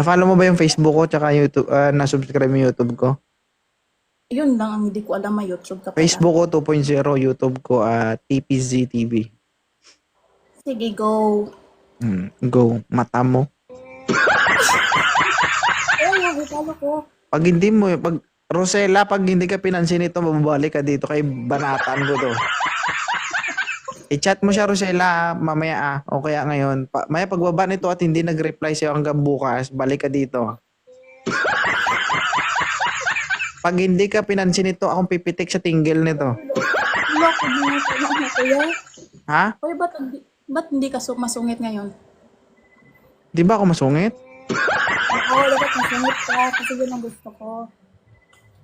Na-follow mo ba yung Facebook ko tsaka YouTube, ah, na-subscribe yung YouTube ko? Yun lang ang hindi ko alam may YouTube ka pala. Facebook ko 2.0, YouTube ko ah, TPZ TV. Sige, go. Hmm, go, mata mo. Eh, yung italo ko. Pag hindi mo, pag Rosella, pag hindi ka pinansin ito, mababalik ka dito kay banatan ko to. I-chat mo siya, Rosella, ah, mamaya ah. O kaya ngayon. Pa, maya pagbaba nito at hindi nag-reply sa'yo hanggang bukas, balik ka dito. Pag hindi ka pinansin ito, akong pipitik sa tinggil nito. Wala ko din ito na kuya. Ha? Uy, ba't, hindi- ba't hindi ka su- masungit ngayon? Di ba ako masungit? Oo, dapat masungit ka kasi yun ang gusto ko.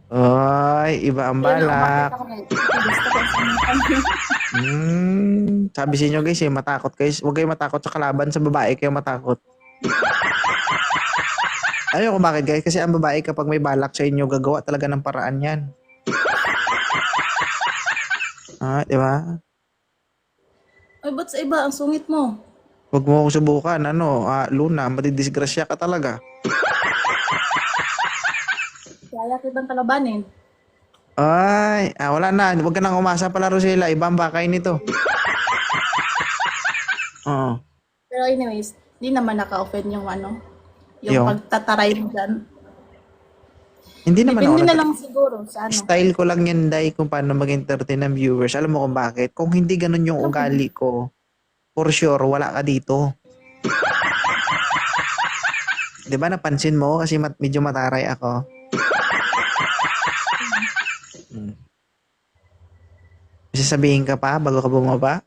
Ay, iba ang balak. ko. Hmm, sabi sa inyo guys, eh, matakot kayo. Huwag kayo matakot sa kalaban, sa babae kayo matakot. Ayun kung bakit guys, kasi ang babae kapag may balak sa inyo, gagawa talaga ng paraan yan. Ah, di ba? Ay, ba't sa iba ang sungit mo? Huwag mo ako subukan, ano, ah, Luna, madidisgrasya ka talaga. Kaya kitang kalabanin. Ay, ah, wala na. Huwag ka nang umasa pala, Rosela. Ibang bakay nito. Oo. Pero anyways, di naman naka-offend yung ano, yung Yung? pagtataray mo dyan. Hindi naman ako Depende na nag- lang siguro sa ano. Style ko lang yan, Day, kung paano mag-entertain ng viewers. Alam mo kung bakit? Kung hindi ganun yung ugali ko, for sure, wala ka dito. Di ba napansin mo kasi mat- medyo mataray ako? Hmm. Sasabihin ka pa bago ka bumaba?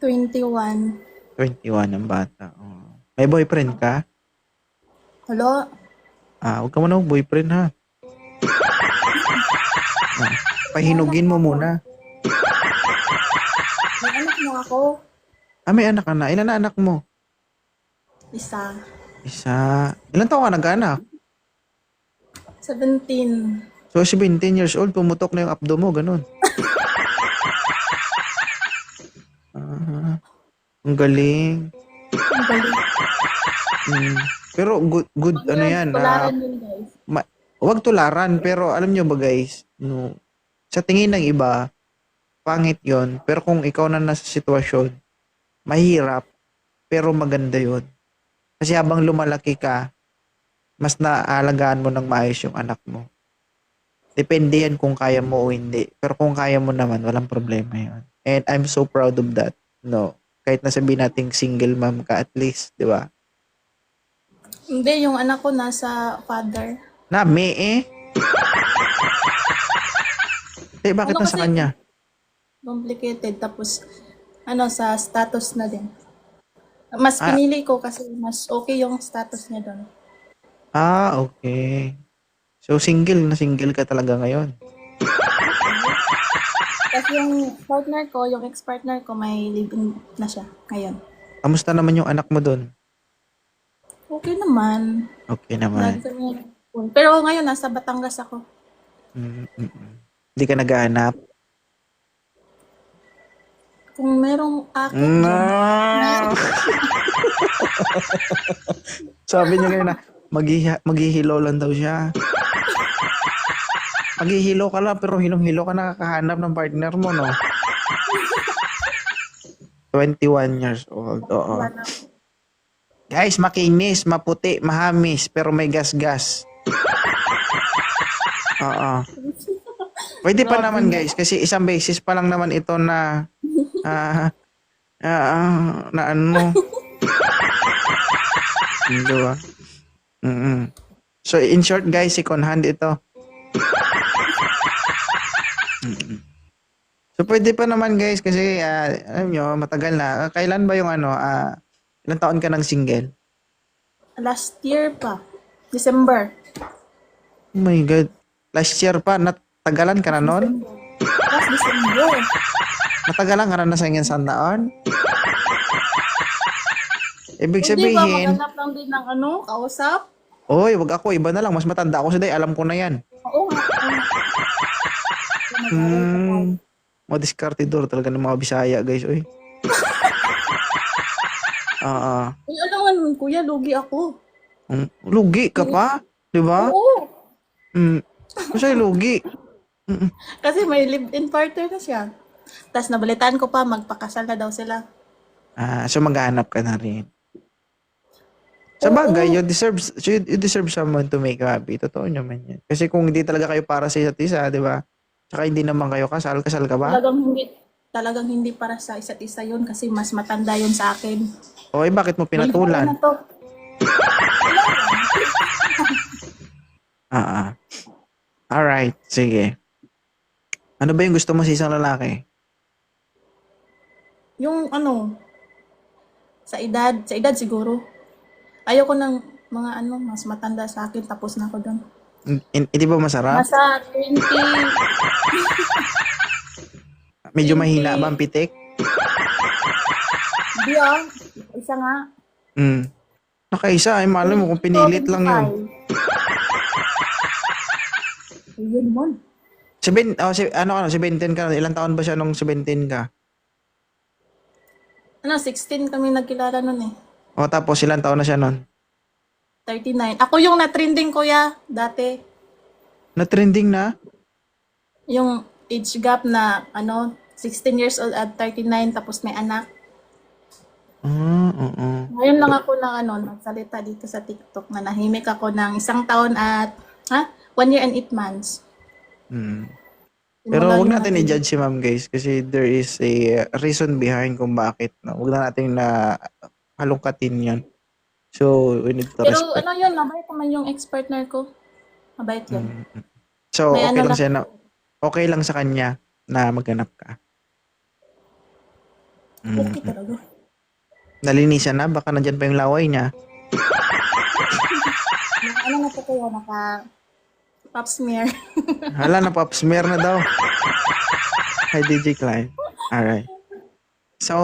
21. 21 ang bata. Oh. May boyfriend ka? Hello? Ah, huwag ka muna boyfriend ha. Ah, pahinugin mo muna. May anak mo ako. Ah, may anak ka na. Ilan na anak mo? Isa. Isa. Ilan taon ka nag-anak? 17. So, 17 years old, pumutok na yung abdo mo, ganun. Ah, ang galing. Ang galing. Mm. Pero good, good ano yan. ah, Tularan yun, guys. Huwag tularan, pero alam nyo ba guys, no, sa tingin ng iba, pangit yon Pero kung ikaw na nasa sitwasyon, mahirap, pero maganda yon Kasi habang lumalaki ka, mas naalagaan mo ng maayos yung anak mo. Depende yan kung kaya mo o hindi. Pero kung kaya mo naman, walang problema yon And I'm so proud of that. No, kahit na sabihin nating single mom ka at least, di ba? Hindi, yung anak ko nasa father. Na, me eh. Eh, bakit Ano nasa kasi- kanya? Complicated. Tapos, ano, sa status na din. Mas Ah. pinili ko kasi mas okay yung status niya doon. Ah, okay. So, single na single ka talaga ngayon. Kasi yung partner ko, yung ex-partner ko, may live-in na siya ngayon. Kamusta naman yung anak mo doon? Okay naman. Okay naman. Pero ngayon, nasa Batangas ako. Mm, mm, mm. Hindi ka naghahanap? Kung merong akin, No! Sabi niya ngayon na, maghihi- maghihilo lang daw siya. Maghihilo ka lang, pero hilong-hilo ka nakakahanap ng partner mo, no? 21 years old, oo. Guys, makinis, maputi, mahamis, pero may gas-gas. Oo. Pwede pa naman na. guys, kasi isang beses pa lang naman ito na ah ah, na ano. Hindi ba? Mm So in short guys, second hand ito. Mm-mm. So pwede pa naman guys kasi ah, alam nyo, matagal na. Kailan ba yung ano, ah, ilang taon ka ng single? Last year pa. December. Oh my God. Last year pa, natagalan ka na nun? Last December. Natagalan ka na na sa isang taon? Ibig Hindi ba sabihin, maghanap lang din ng ano, kausap? oy, wag ako, iba na lang, mas matanda ako sa day, alam ko na yan. Oo nga. Hmm, mga diskartidor talaga ng mga Bisaya, guys, oy. Oo. Ay, alam nga naman, kuya, lugi ako. Mm, lugi ka pa? Di ba? Oo. Mm. Kasi lugi. Mm. Kasi may live-in partner na siya. Tapos nabalitaan ko pa, magpakasal na daw sila. Ah, so maghahanap ka na rin. Sa bagay, you deserve you, deserve someone to make you happy. Totoo naman yan. Kasi kung hindi talaga kayo para sa isa't isa, di ba? Tsaka hindi naman kayo kasal, kasal ka ba? Talagang hindi, talagang hindi para sa isa't isa yun kasi mas matanda yun sa akin. O eh, bakit mo pinatulan? Ano to? Ah, ah. Alright, sige. Ano ba yung gusto mo sa isang lalaki? Yung ano, sa edad, sa edad siguro. Ayoko ng mga ano, mas matanda sa akin, tapos na ako doon. Hin- hin- Hindi ba masarap? Nasa 20, Medyo mahina ba ang pitik? hindi ah, isa nga. Mm. Nakaisa, ay malay mo kung pinilit lang yun. 25. Yun mo. Seben, oh, si, ano ka, 17 ka, ilang taon ba siya nung 17 ka? Ano, 16 kami nagkilala nun eh. O tapos ilang taon na siya nun? 39. Ako yung na-trending kuya dati. Na-trending na? Yung age gap na ano, 16 years old at 39 tapos may anak. Ah, oo. Ngayon lang ako na ano, nagsalita dito sa TikTok na nahimik ako ng isang taon at ha? One year and eight months. Mm. Pero wag natin ano, i-judge si ma'am guys kasi there is a reason behind kung bakit. No? Wag na natin na halungkatin yun. So, we need to Pero respect. ano yun, mabait naman yung ex-partner ko. Mabait yun. Mm. So, May okay ano lang siya na, okay lang sa kanya na maghanap ka. Mm. Okay talaga. Nalinisan na, baka nandyan pa yung laway niya. Ano na po kayo, naka pop smear. Hala, na pop smear na daw. Hi, DJ Klein. Alright. So,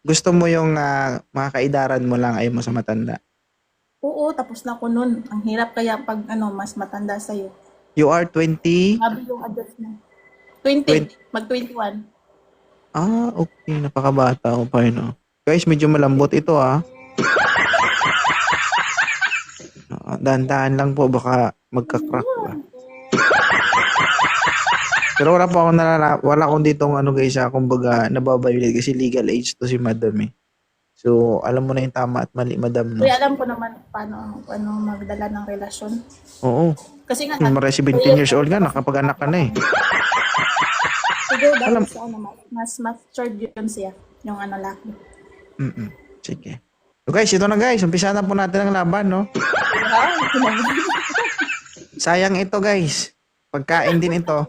gusto mo yung ah, mga kaidaran mo lang ayaw mo sa matanda. Oo, tapos na ako nun. Ang hirap kaya pag ano, mas matanda sa'yo. You are 20? Sabi yung adjustment. 20, Twen- mag-21. Ah, okay. Napakabata ko pa yun. oh. Guys, medyo malambot ito ah. Dahan-dahan lang po, baka magka-crack ba. Pero wala pa ako nalala, wala akong ditong ano guys, ah, kumbaga nababayulit kasi legal age to si madam eh. So, alam mo na yung tama at mali, madam, no? Kaya alam ko naman paano, paano magdala ng relasyon. Oo. Kasi nga, Yung mga 17 years old nga, nakapag-anak ka na eh. siguro dahil alam- sa ano, mas matured yun siya, yung ano laki. Mm-mm. Sige. So guys, ito na guys. Umpisa na po natin ang laban, no? Sayang ito, guys. Pagkain din ito.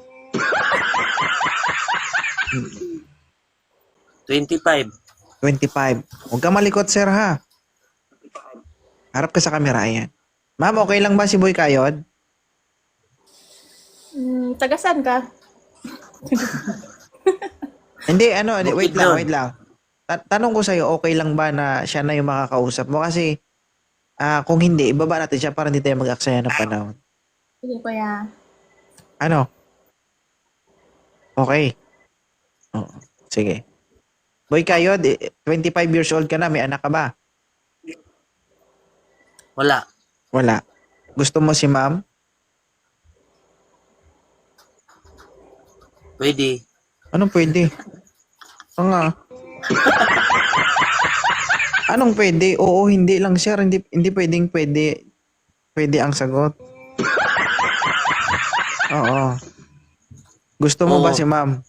25. 25. Huwag ka malikot, sir, ha? Harap ka sa kamera, ayan. Ma'am, okay lang ba si Boy Kayod? Hmm, tagasan ka? Hindi, ano, hindi, wait lang, lang. wait lang. Ta- tanong ko sa'yo, okay lang ba na siya na yung makakausap mo? Kasi, ah kung hindi, ibaba natin siya para hindi tayo mag-aksaya ng panahon. Sige, kuya. Ano? Okay. Oo. Sige. Boy Kayod, eh, 25 years old ka na, may anak ka ba? Wala. Wala. Gusto mo si ma'am? Pwede. Anong pwede? Oo nga. Anong pwede? Oo, hindi lang sir. Hindi, hindi pwedeng pwede. Pwede ang sagot. Oo. Gusto mo ba Oo. si ma'am?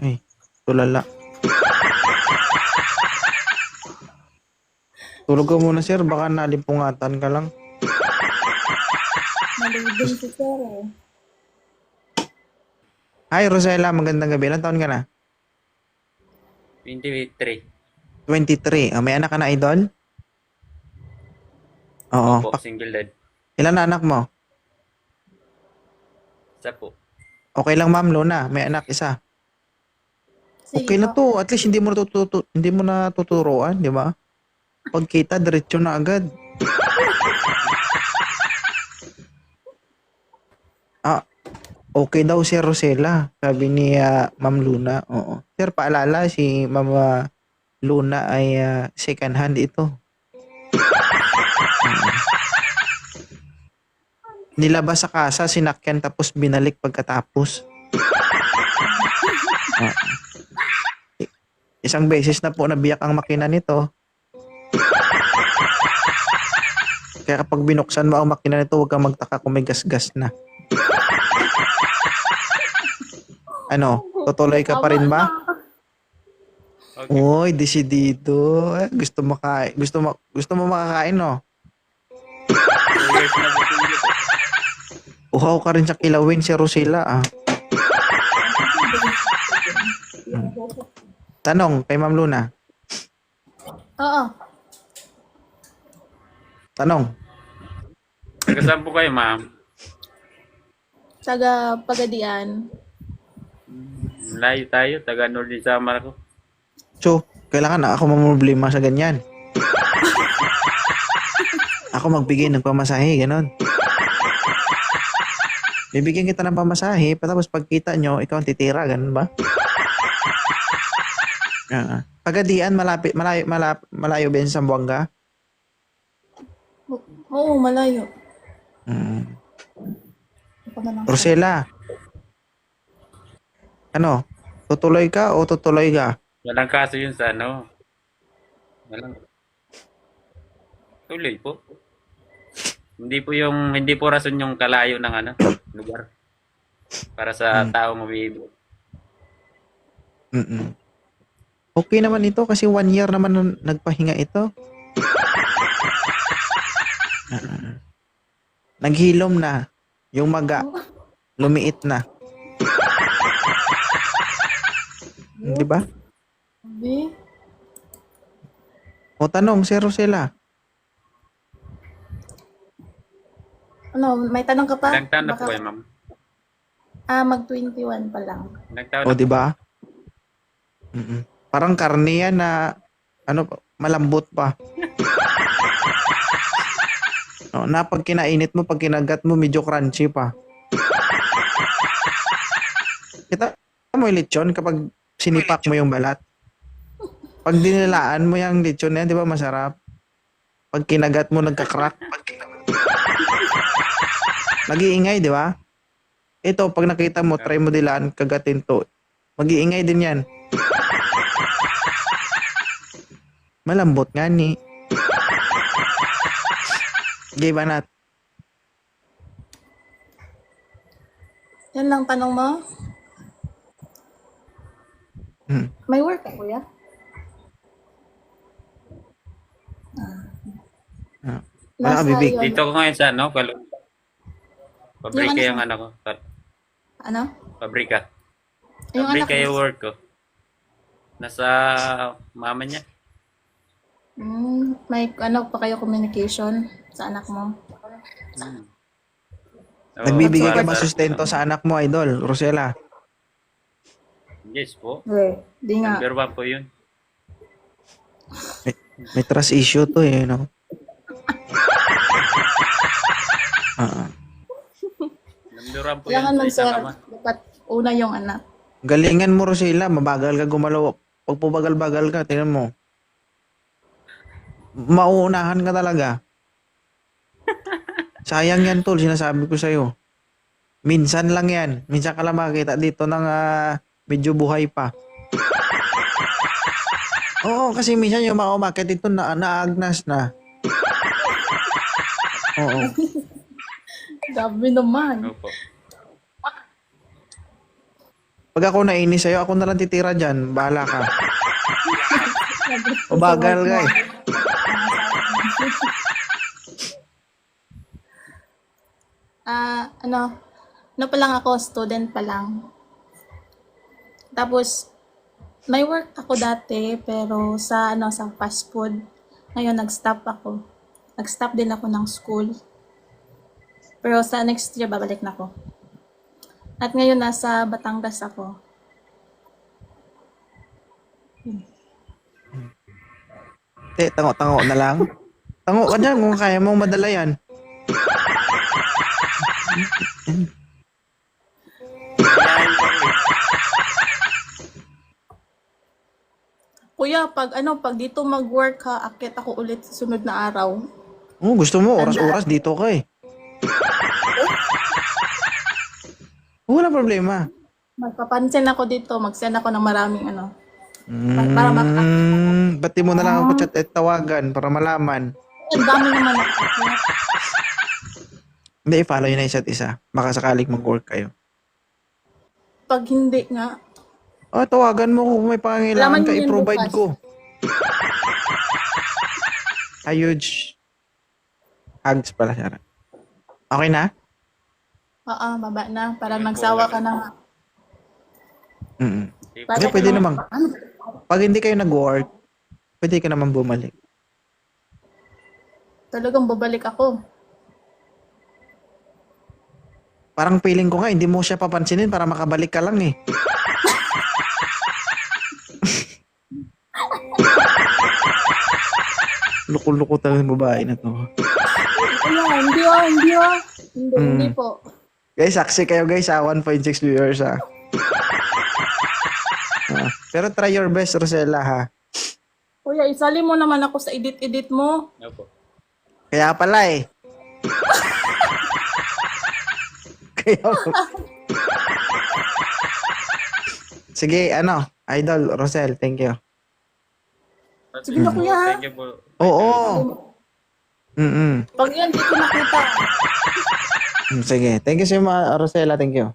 Ay, tulala. Tulog ka muna sir, baka nalimpungatan ka lang. Malibing si sir eh. Hi Rosella, magandang gabi. Ilan taon ka na? 23. 23. Ah, may anak ka na, idol? Oo. Po, Pa- single dad. ilan na anak mo? Isa po. Okay lang, ma'am, Luna. May anak isa. Sige Okay na to. At least hindi mo natututo, hindi mo na tuturuan, di ba? Pagkita, diretso na agad. ah, okay daw si Rosella. Sabi ni ah, Ma'am Luna. Oo. Sir, paalala si Ma'am ah, Luna ay ah, second hand ito. Nilabas sa kasa, sinakyan tapos binalik pagkatapos. Oo. Isang beses na po nabiyak ang makina nito. Kaya kapag binuksan mo ang makina nito, huwag kang magtaka kung may gasgas na. Ano? Tutuloy ka pa rin ba? Okay. Uy, desidido. Eh, gusto makain. Gusto mo gusto mo makakain, no? Uhaw ka rin sa kilawin si Rosella, ah. Tanong kay Ma'am Luna. Oo. Tanong. Taga saan po kayo, ma'am? Taga Pagadian. Layo tayo, taga Northern Samar ako. So, kailangan na ako mamroblema sa ganyan. ako magbigay ng pamasahe, ganon. Bibigyan kita ng pamasahe, tapos pagkita nyo, ikaw ang titira, ganun ba? Ah. Pagadian, malapit, malayo, malap, malayo ba yun sa Buanga? Oo, malayo. Mm. Rosella. Ano? Tutuloy ka o tutuloy ka? Walang kaso yun sa ano. Walang... Tuloy po. Hindi po yung, hindi po rason yung kalayo ng ano, lugar. Para sa Hmm. tao mabibo. Mm-mm. Okay naman ito kasi one year naman nung nagpahinga ito. Naghilom na. Yung maga. Lumiit na. Di ba? Sabi. O tanong, si Rosella. Ano, may tanong ka pa? Ilang taon na po Baka- kayo, ma'am? Ah, mag-21 pa lang. Ilang taon O na di ba? Mm-mm. Parang karne yan na ano malambot pa. No, na pag kinainit mo, pag kinagat mo, medyo crunchy pa. Kita mo yung lechon kapag sinipak mo yung balat. Pag dinilaan mo yung lechon na yan, di ba masarap? Pag kinagat mo, nagka-crack. Nag-iingay, di ba? Ito, pag nakita mo, try mo dilaan, kagatin to. Mag-iingay din yan. Malambot nga ni. Gay ba nat? Yan lang tanong mo? Hmm. May work ka, kuya? Ah. Wala ka, bibig. yun. Dito ko ngayon sa ano, Kalu. Pabrika Yung ano yung ano ko. Pa- Ano? Pabrika. Yung anak Pabrika yung mo? work ko. Nasa mama niya. Hmm, may ano pa kayo communication sa anak mo? Hmm. Oo, Nagbibigay ka ba sustento sa anak mo, idol? Rosella? Yes po. Hindi. Di nga. Number one po yun. May trust issue to eh, no? Ah, ah. Number one po Kailangan yun man sa sir, isang ama. dapat una yung anak. Galingan mo, Rosella. Mabagal ka gumalaw. Pag pubagal-bagal ka, tingnan mo. Mauunahan ka talaga. Sayang yan, tol. Sinasabi ko sa'yo. Minsan lang yan. Minsan ka lang makakita dito ng ah, medyo buhay pa. Oo, kasi minsan yung mga umakit dito na naagnas na. Oo. Grabe naman. Opo. Pag ako nainis sa'yo, ako na lang titira dyan. Bahala ka. Mabagal ka eh. Ah, ano, ano pa lang ako, student pa lang. Tapos, may work ako dati, pero sa, ano, sa fast food. Ngayon, nag-stop ako. Nag-stop din ako ng school. Pero sa next year, babalik na ako. At ngayon, nasa Batangas ako. Te, tango-tango na lang. Tango ka kung kaya mong madala yan. Kuya, pag ano, pag dito mag-work ka, akit ako ulit sa sunod na araw. Oh, gusto mo, oras-oras dito ka eh. Wala problema. Magpapansin ako dito, mag-send ako ng maraming ano. Mm, para mag Ba't mo na lang ako ah. chat at tawagan para malaman? Ang dami naman ako. Hindi, i-follow yun na isa't isa. Baka sakaling mag-work kayo. Pag hindi nga, Oh, tawagan mo kung may pangailangan Alaman ka, yun i-provide bukas. ko. A huge hugs pala, Sarah. Okay na? oo, baba na. Parang nagsawa ka na nga. Mm Hindi pwede ano? naman. Pag hindi kayo nag-work, pwede ka naman bumalik. Talagang babalik ako. Parang feeling ko nga, hindi mo siya papansinin para makabalik ka lang eh. Luko-luko talaga yung babae na to. Ano, hindi ah, hindi ah. Hindi, Mm. hindi po. Guys, saksi kayo guys ha. 1.6 viewers ha. Ah, pero try your best, Rosella ha. Kuya, isali mo naman ako sa edit-edit mo. Opo. Kaya pala eh. Kaya Sige, ano, Idol, Rosel, thank you. Sige na, kuya, ha? Thank you po. Oo. Mm Pag yan, di ko nakita. Mm, Sige, thank you so much, Rosella, thank you.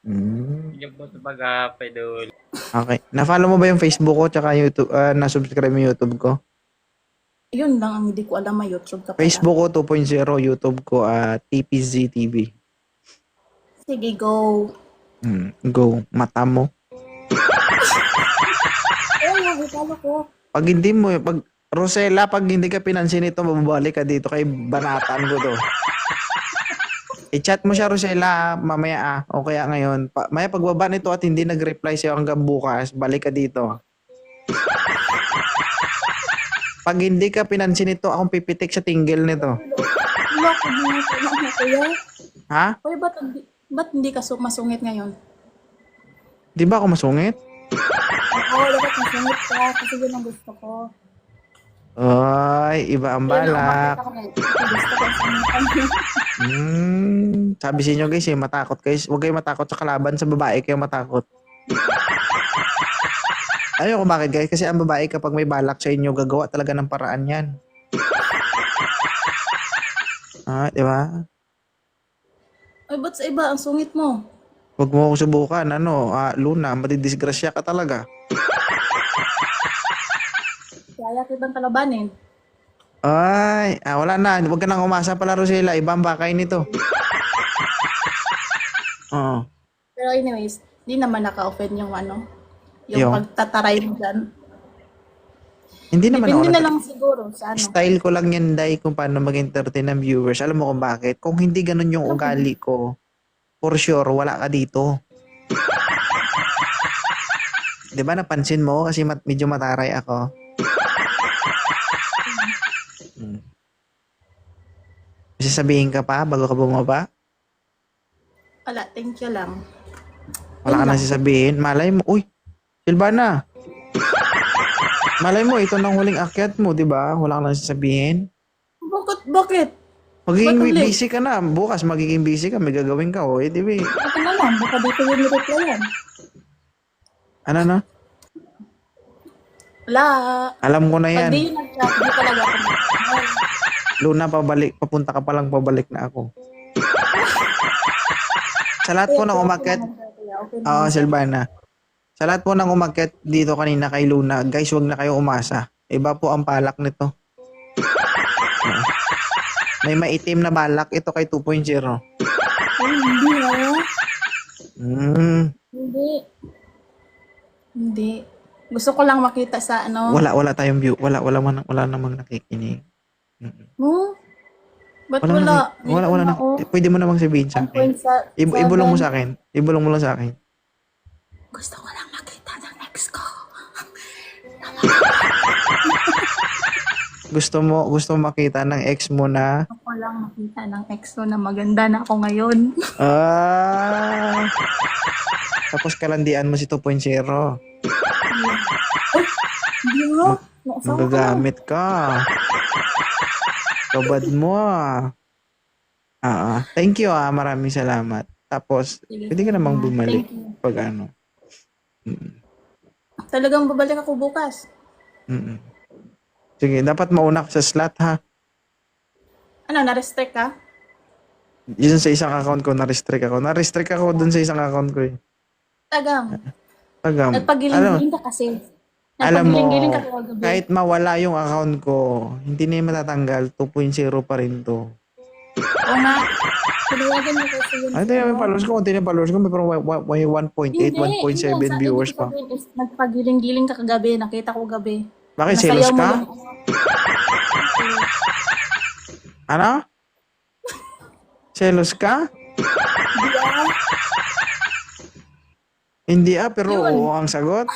Mm, Thank you po sa okay. Na-follow mo ba yung Facebook ko tsaka YouTube, ah, na-subscribe mo yung YouTube ko? Yun lang ang hindi ko alam, may YouTube ka pala. Facebook ko 2.0, YouTube ko at TPZ TV. Sige, go. Mm, go, mata mo. Eh, nakikala ko. Pag hindi mo, pag Rosella, pag hindi ka pinansin ito, mababalik ka dito kay banatan ko to. I-chat mo siya, Rosella, mamaya ah. O kaya ngayon. Pa, maya pagbaba nito at hindi nag-reply sa'yo hanggang bukas, balik ka dito. Pag hindi ka pinansin ito, akong pipitik sa tinggil nito. Kuya. Ha? Kuya, ba't, hindi- ba't hindi ka su- masungit ngayon? Di ba ako masungit? Oo, dapat masungit ka kasi yun ang gusto ko. Ay, iba ang Yun ang balak. makita ko ngayon. Gusto ko sungitan. Hmm, sabi sa inyo guys, eh, matakot guys. Huwag kayo matakot sa kalaban, sa babae kayo matakot. Ayoko bakit guys, kasi ang babae kapag may balak sa inyo, gagawa talaga ng paraan yan. Ah, di ba? Ay, ba't sa iba ang sungit mo? Huwag mo ako subukan, ano, ah, Luna, madidisgrasya ka talaga. Kaya kitang kalabanin. Ay, ah, wala na. Huwag ka nang umasa pala, Rosela. Ibang bakay nito. Oo. Pero anyways, di naman naka-offend yung ano, yung Yung? pagtataray mo dyan. Hindi naman ako Depende na nag- lang siguro sa ano. Style ko lang yan, Day, kung paano mag-entertain ng viewers. Alam mo kung bakit? Kung hindi ganun yung ugali ko, for sure, wala ka dito. Di ba napansin mo? Kasi mat- medyo mataray ako. Hmm. Sasabihin ka pa bago ka bumaba? Wala, thank you lang. Wala ka nang sasabihin. Malay mo, uy, Silvana. Malay mo, ito nang huling akyat mo, di ba? Wala ka nang sasabihin. Bakit? Bakit? Magiging Ba't ulit? busy ka na. Bukas magiging busy ka. May gagawin ka. O, eh, di ba? Ito naman, baka dito yung replyan. Ano na? Wala. Alam ko na Pag yan. di yun nag-chat, di talaga ako mag- Luna, pabalik. Papunta ka palang pabalik na ako. Sa lahat po ng umakyat, Okay oo. Silvana. Sa lahat po ng umakyat dito kanina kay Luna, guys, wag na kayo umasa. Iba po ang palak nito. May maitim na balak ito kay 2.0. Ay, hindi ah. Hmm. Hindi. Hindi. Gusto ko lang makita sa ano. Wala, wala tayong view. Wala, wala, man, wala namang nakikinig. Mm-mm. Hmm? Ba't Wala, wala? wala, wala, wala na. Ako. Pwede mo namang sabihin sa akin. ibulong mo sa akin. Ibulong mo lang sa akin. Gusto ko lang makita ng ex ko. Gusto mo, gusto mo makita ng ex mo na Gusto ko lang makita ng ex ko na maganda na ako ngayon. Ah. Tapos kalandian mo si 2.0. Ay, hindi na. Magagamit ka. Kabad mo ah. Ah, ah. thank you ah. Maraming salamat. Tapos, pwede ka namang bumalik pag ano. Mm, Talagang babalik ako bukas. mm. Sige, dapat mauna ka sa slot ha. Ano, na-restrict ka? Yun sa isang account ko, na-restrict ako. Na-restrict ako dun sa isang account ko eh. Tagang. Tagam. Nagpagiling-giling ka kasi. alam mo, ka kahit mawala yung account ko, hindi na yung matatanggal, 2.0 pa rin to. Oo nga. Tinawagan mo kasi yun. Ano yung followers ko? Kunti na followers ko, may parang wa- wa- may 1.8, Hindi, 1.7 hindi. Sa- viewers pa. Nagpagiling-giling ka kagabi. Nakita ko gabi. Bakit, selos ka? yung- Ano? Selos ka? Hindi ah. Hindi ah, pero Yun. oo ang sagot.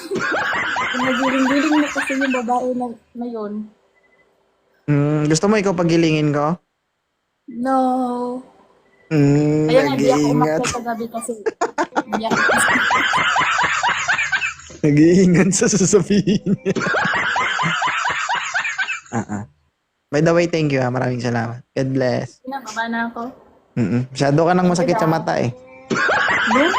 Nagiling-giling mo kasi yung babae na, na yun. Mm, gusto mo ikaw pagilingin ko? No. Mm, Ayun, nag-iingat. kasi. Hindi ako Nag-iingat sa sasabihin niya. Ah, ah. By the way, thank you ha. Maraming salamat. God bless. Pinababa na ako. Mm-mm. Masyado ka nang masakit sa mata eh. Then,